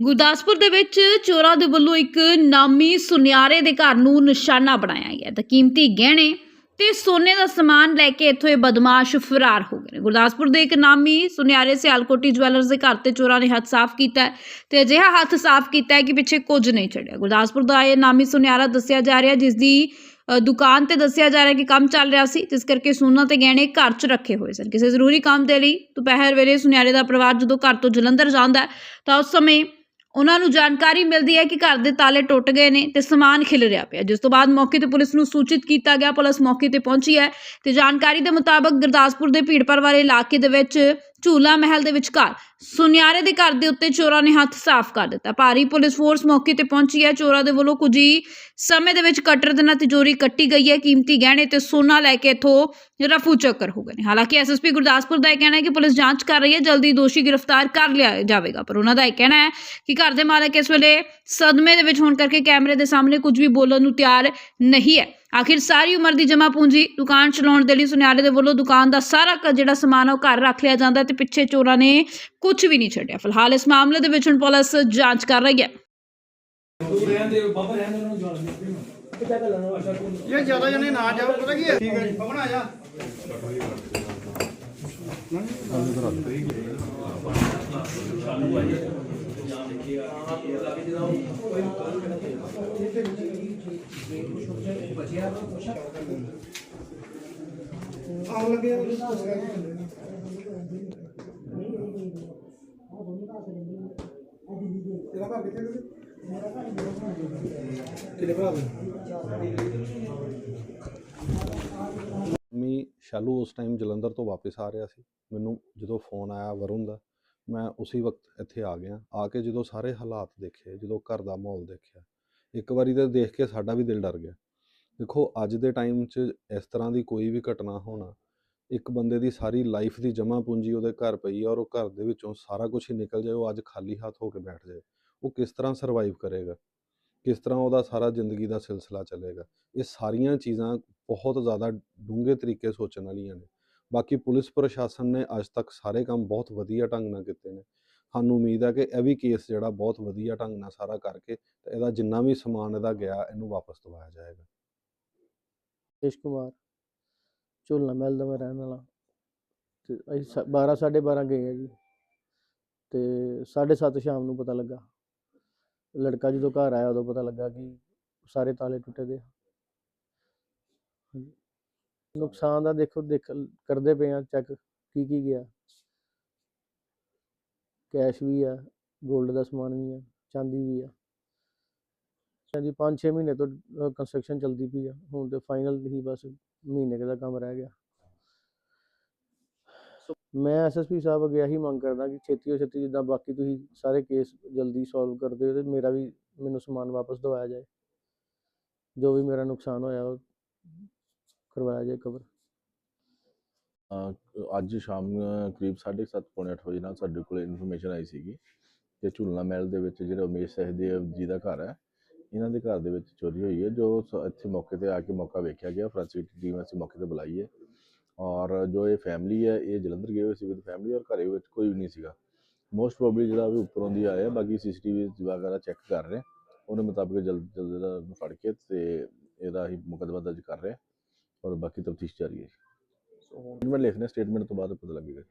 ਗੁਰਦਾਸਪੁਰ ਦੇ ਵਿੱਚ ਚੋਰਾਂ ਦੇ ਵੱਲੋਂ ਇੱਕ ਨਾਮੀ ਸੁਨਿਆਰੇ ਦੇ ਘਰ ਨੂੰ ਨਿਸ਼ਾਨਾ ਬਣਾਇਆ ਗਿਆ। ਤਾਂ ਕੀਮਤੀ ਗਹਿਣੇ ਤੇ ਸੋਨੇ ਦਾ ਸਮਾਨ ਲੈ ਕੇ ਇੱਥੋਂ ਇਹ ਬਦਮਾਸ਼ ਫਰਾਰ ਹੋ ਗਏ ਨੇ। ਗੁਰਦਾਸਪੁਰ ਦੇ ਇੱਕ ਨਾਮੀ ਸੁਨਿਆਰੇ ਸਿਆਲਕੋਟੀ ਜਵੈਲਰਸ ਦੇ ਘਰ ਤੇ ਚੋਰਾਂ ਨੇ ਹੱਥ ਸਾਫ਼ ਕੀਤਾ ਹੈ ਤੇ ਅਜਿਹਾ ਹੱਥ ਸਾਫ਼ ਕੀਤਾ ਹੈ ਕਿ ਪਿੱਛੇ ਕੁਝ ਨਹੀਂ ਛੱਡਿਆ ਗੁਰਦਾਸਪੁਰ ਦਾ ਇਹ ਨਾਮੀ ਸੁਨਿਆਰਾ ਦੱਸਿਆ ਜਾ ਰਿਹਾ, ਜਿਸ ਦੀ ਦੁਕਾਨ ਤੇ ਦੱਸਿਆ ਜਾ ਰਿਹਾ ਕਿ ਕੰਮ ਚੱਲ ਰਿਹਾ ਸੀ, ਜਿਸ ਕਰਕੇ ਸੋਨਾ ਤੇ ਗਹਿਣੇ ਘਰ 'ਚ ਰੱਖੇ ਹੋਏ ਸਨ। ਕਿਸੇ ਜ਼ਰੂਰੀ ਕੰਮ ਦੇ ਲਈ ਦੁਪਹਿਰ ਵੇਲੇ ਸੁਨਿਆਰੇ ਦਾ ਪਰਿਵਾਰ ਜਦੋਂ ਘਰ ਤੋਂ ਜਲੰਧਰ ਜਾਂਦਾ ਤਾਂ ਉਸ ਸਮੇਂ ਉਹਨਾਂ ਨੂੰ ਜਾਣਕਾਰੀ ਮਿਲਦੀ ਹੈ ਕਿ ਘਰ ਦੇ ਤਾਲੇ ਟੁੱਟ ਗਏ ਨੇ ਤੇ ਸਮਾਨ ਖਿਲ ਰਿਹਾ ਪਿਆ। ਜਿਸ ਤੋਂ ਬਾਅਦ ਮੌਕੇ ਤੇ ਪੁਲਿਸ ਨੂੰ ਸੂਚਿਤ ਕੀਤਾ ਗਿਆ। ਪੁਲਿਸ ਮੌਕੇ ਤੇ ਪਹੁੰਚੀ ਹੈ ਤੇ ਜਾਣਕਾਰੀ ਦੇ ਮੁਤਾਬਕ ਗੁਰਦਾਸਪੁਰ ਦੇ ਭੀੜਪਰ ਵਾਲੇ ਇਲਾਕੇ ਦੇ ਵਿੱਚ ਝੂਲਾ ਮਹਿਲ ਦੇ ਵਿਚਕਾਰ ਸੁਨਿਆਰੇ ਦੇ ਘਰ ਦੇ ਉੱਤੇ ਚੋਰਾਂ ਨੇ ਹੱਥ ਸਾਫ਼ ਕਰ ਦਿੱਤਾ। ਭਾਰੀ ਪੁਲਿਸ ਫੋਰਸ ਮੌਕੇ ਤੇ ਪਹੁੰਚੀ ਹੈ। ਚੋਰਾਂ ਦੇ ਵੱਲੋਂ ਕੁਝ ਹੀ ਸਮੇਂ ਦੇ ਵਿੱਚ ਕਟਰ ਦੇ ਨਾਲ ਤਿਜੋਰੀ ਕੱਟੀ ਗਈ ਹੈ। ਕੀਮਤੀ ਗਹਿਣੇ ਤੇ ਸੋਨਾ ਲੈ ਕੇ ਇਥੋਂ ਰਫੂ ਚੱਕਰ ਹੋ ਗਏ ਨੇ। ਹਾਲਾਂਕਿ ਐਸਐਸਪੀ ਗੁਰਦਾਸਪੁਰ ਦਾ ਇਹ ਕਹਿਣਾ ਹੈ ਕਿ ਪੁਲਿਸ ਜਾਂਚ ਕਰ ਰਹੀ ਹੈ। ਜਲਦੀ ਦੋਸ਼ੀ ਗ੍ਰਿਫਤਾਰ ਕਰ ਲਿਆ ਜਾਵੇਗਾ, ਪਰ ਉਹਨਾਂ ਦਾ ਇਹ ਕਹਿਣਾ ਹੈ ਕਿ ਘਰ ਦੇ ਮਾਲਕ ਇਸ ਵੇਲੇ ਸਦਮੇ ਦੇ ਵਿੱਚ ਹੋਣ ਕਰਕੇ ਕੈਮਰੇ ਦੇ ਸਾਹਮਣੇ ਕੁਝ ਵੀ ਬੋਲਣ ਨੂੰ ਤਿਆਰ ਨਹੀਂ ਹੈ। ਆਖਿਰ ਸਾਰੀ ਉਮਰ ਦੀ ਜਮਾ ਪੂੰਜੀ ਦੁਕਾਨ ਚਲਾਉਣ ਦੇ ਲਈ ਸੁਨਿਆਰੇ ਦੇ ਵੱਲੋਂ ਦੁਕਾਨ ਦਾ ਸਾਰਾ ਜਿਹੜਾ ਸਮਾਨ ਉਹ ਘਰ ਰੱਖ ਲਿਆ ਜਾਂਦਾ ਤੇ ਪਿੱਛੇ ਚੋਰਾਂ ਨੇ ਕੁਝ ਵੀ ਨਹੀਂ ਛੱਡਿਆ। ਫਿਲਹਾਲ ਇਸ ਮਾਮਲੇ ਦੇ ਵਿੱਚ ਹੁਣ ਪੁਲਿਸ ਜਾਂਚ ਕਰ ਰਹੀ ਹੈ। ਇਹ ਜ਼ਿਆਦਾ ਜਣੇ ਨਾ ਜਾਓ, ਪਤਾ ਕੀ ਹੈ? ਠੀਕ ਹੈ ਜੀ, ਪਵਨ ਆ ਜਾ। ਆਉਣ ਲੱਗੇ ਤੇਰਾ ਘਰ ਕਿੱਥੇ ਹੈ ਭਰਾ ਦਾ ਮੀ ਸ਼ਾਲੂ ਉਸ ਟਾਈਮ ਜਲੰਧਰ ਤੋਂ ਵਾਪਸ ਆ ਰਿਹਾ ਸੀ ਮੈਨੂੰ ਜਦੋਂ ਫੋਨ ਆਇਆ ਵਰੁਣ ਦਾ ਮੈਂ ਉਸੇ ਵਕਤ ਇੱਥੇ ਆ ਗਿਆ ਆ ਕੇ ਜਦੋਂ ਸਾਰੇ ਹਾਲਾਤ ਦੇਖੇ ਜਦੋਂ ਘਰ ਦਾ ਮਾਹੌਲ ਦੇਖਿਆ ਇੱਕ ਵਾਰੀ ਤਾਂ ਦੇਖ ਕੇ ਸਾਡਾ ਵੀ ਦਿਲ ਡਰ ਗਿਆ। ਦੇਖੋ, ਅੱਜ ਦੇ ਟਾਈਮ 'ਚ ਇਸ ਤਰ੍ਹਾਂ ਦੀ ਕੋਈ ਵੀ ਘਟਨਾ ਹੋਣਾ, ਇੱਕ ਬੰਦੇ ਦੀ ਸਾਰੀ ਲਾਈਫ ਦੀ ਜਮ੍ਹਾਂ ਪੂੰਜੀ ਉਹਦੇ ਘਰ ਪਈ ਹੈ ਔਰ ਉਹ ਘਰ ਦੇ ਵਿੱਚੋਂ ਸਾਰਾ ਕੁਝ ਹੀ ਨਿਕਲ ਜਾਏ, ਉਹ ਅੱਜ ਖਾਲੀ ਹੱਥ ਹੋ ਕੇ ਬੈਠ ਜਾਏ, ਉਹ ਕਿਸ ਤਰ੍ਹਾਂ ਸਰਵਾਈਵ ਕਰੇਗਾ? ਕਿਸ ਤਰ੍ਹਾਂ ਉਹਦਾ ਸਾਰਾ ਜ਼ਿੰਦਗੀ ਦਾ ਸਿਲਸਿਲਾ ਚੱਲੇਗਾ? ਇਹ ਸਾਰੀਆਂ ਚੀਜ਼ਾਂ ਬਹੁਤ ਜ਼ਿਆਦਾ ਡੂੰਘੇ ਤਰੀਕੇ ਸੋਚਣ ਵਾਲੀਆਂ ਨੇ। ਬਾਕੀ ਪੁਲਿਸ ਪ੍ਰਸ਼ਾਸਨ ਨੇ ਅੱਜ ਤੱਕ ਸਾਰੇ ਕੰਮ ਬਹੁਤ ਵਧੀਆ ਢੰਗ ਨਾਲ ਕੀਤੇ ਨੇ। ਸਾਨੂੰ ਉਮੀਦ ਆ ਕਿ ਇਹ ਵੀ ਕੇਸ ਜਿਹੜਾ ਬਹੁਤ ਵਧੀਆ ਢੰਗ ਨਾਲ ਸਾਰਾ ਕਰਕੇ ਤੇ ਇਹਦਾ ਜਿੰਨਾ ਵੀ ਸਮਾਨ ਇਹਦਾ ਗਿਆ, ਇਹਨੂੰ ਵਾਪਸ ਦਵਾਇਆ ਜਾਏਗਾ। ਰਕੇਸ਼ ਕੁਮਾਰ ਝੋਲਾ ਮਹਿਲ ਦਾ ਮੈਂ ਰਹਿਣ ਵਾਲਾ। ਤੇ ਅਸੀਂ 12 12:30 ਗਏ ਆ ਜੀ। ਤੇ 7:30 ਸ਼ਾਮ ਨੂੰ ਪਤਾ ਲੱਗਾ। ਲੜਕਾ ਜਦੋਂ ਘਰ ਆਇਆ ਉਦੋਂ ਪਤਾ ਲੱਗਾ ਕਿ ਸਾਰੇ ਤਾਲੇ ਟੁੱਟੇ ਦੇ ਨੁਕਸਾਨ ਦਾ ਦੇਖੋ, ਦੇਖ, ਕਰਦੇ ਪਏ ਆ, ਚੈੱਕ ਕੀ ਕੀ ਗਿਆ। ਕੈਸ਼ ਵੀ ਆ 골ਡ ਦਾ ਸਮਾਨ ਵੀ ਆ, ਚਾਂਦੀ ਵੀ ਆ। ਹਾਂਜੀ 5-6 ਮਹੀਨੇ ਤੋਂ ਕੰਸਟਰਕਸ਼ਨ ਚੱਲਦੀ ਪਈ ਆ। ਹੁਣ ਤੇ ਫਾਈਨਲ ਹੀ ਬਸ ਮਹੀਨੇ ਦਾ ਕੰਮ ਰਹਿ ਗਿਆ। ਮੈਂ ਐਸਐਸਪੀ ਸਾਹਿਬ ਅੱਗੇ ਇਹੀ ਮੰਗ ਕਰਦਾ ਕਿ ਛੇਤੀ ਤੋਂ ਛੇਤੀ ਜਿੱਦਾਂ ਬਾਕੀ ਤੁਸੀਂ ਸਾਰੇ ਕੇਸ ਜਲਦੀ ਸੋਲਵ ਕਰਦੇ ਹੋ ਤੇ ਮੇਰਾ ਵੀ ਮੈਨੂੰ ਸਮਾਨ ਵਾਪਸ ਦਵਾਇਆ ਜਾਏ। ਜੋ ਵੀ ਮੇਰਾ ਨੁਕਸਾਨ ਹੋਇਆ ਉਹ ਕਰਵਾਇਆ ਜਾਏ ਕਵਰ ਅੱਜ ਸ਼ਾਮ ਨੂੰ ਕਰੀਬ 7:30 ਪੌਣੇ ਅੱਠ ਵਜੇ ਨਾਲ ਸਾਡੇ ਕੋਲ ਇਨਫੋਰਮੇਸ਼ਨ ਆਈ ਸੀਗੀ ਕਿ ਝੂਲਣਾ ਮਹਿਲ ਦੇ ਵਿੱਚ ਜਿਹੜਾ ਉਮੇਸ਼ ਸਹਿਦੇਵ ਜੀ ਦਾ ਘਰ ਹੈ, ਇਹਨਾਂ ਦੇ ਘਰ ਦੇ ਵਿੱਚ ਚੋਰੀ ਹੋਈ ਹੈ, ਜੋ ਸ- ਇੱਥੇ ਮੌਕੇ ਤੇ ਆ ਕੇ ਮੌਕਾ ਵੇਖਿਆ ਗਿਆ ਫੋਰੈਂਸਿਕ ਟੀਮ ਅਸੀਂ ਮੌਕੇ ਤੇ ਬੁਲਾਈ ਹੈ ਔਰ ਜੋ ਇਹ ਫੈਮਿਲੀ ਹੈ, ਇਹ ਜਲੰਧਰ ਗਏ ਹੋਏ ਸੀ ਵਿਦ ਫੈਮਿਲੀ ਔਰ ਘਰੇ ਵਿੱਚ ਕੋਈ ਵੀ ਨਹੀਂ ਸੀਗਾ। ਮੋਸਟ ਪ੍ਰੋਬਬਲੀ ਜਿਹੜਾ ਵੀ ਉੱਪਰੋਂ ਦੀ ਆਇਆ, ਬਾਕੀ ਸੀਸੀਟੀਵੀ ਵਗੈਰਾ ਚੈੱਕ ਕਰ ਰਹੇ, ਉਹਦੇ ਮੁਤਾਬਕ ਜਲਦ ਜਲਦ ਇਹਦਾ ਫੜ ਕੇ ਤੇ ਇਹਦਾ ਹੀ ਮੁਕੱਦਮਾ ਦਰਜ ਕਰ ਰਹੇ ਔਰ ਬਾਕੀ ਤਫਤੀਸ਼ ਜਾਰੀ ਹੈ। ਸਟੇਟਮੈਂਟ ਲਿਖਣਾ ਸਟੇਟਮੈਂਟ ਤੋਂ ਬਾਅਦ ਪਤਾ ਲੱਗੇਗਾ।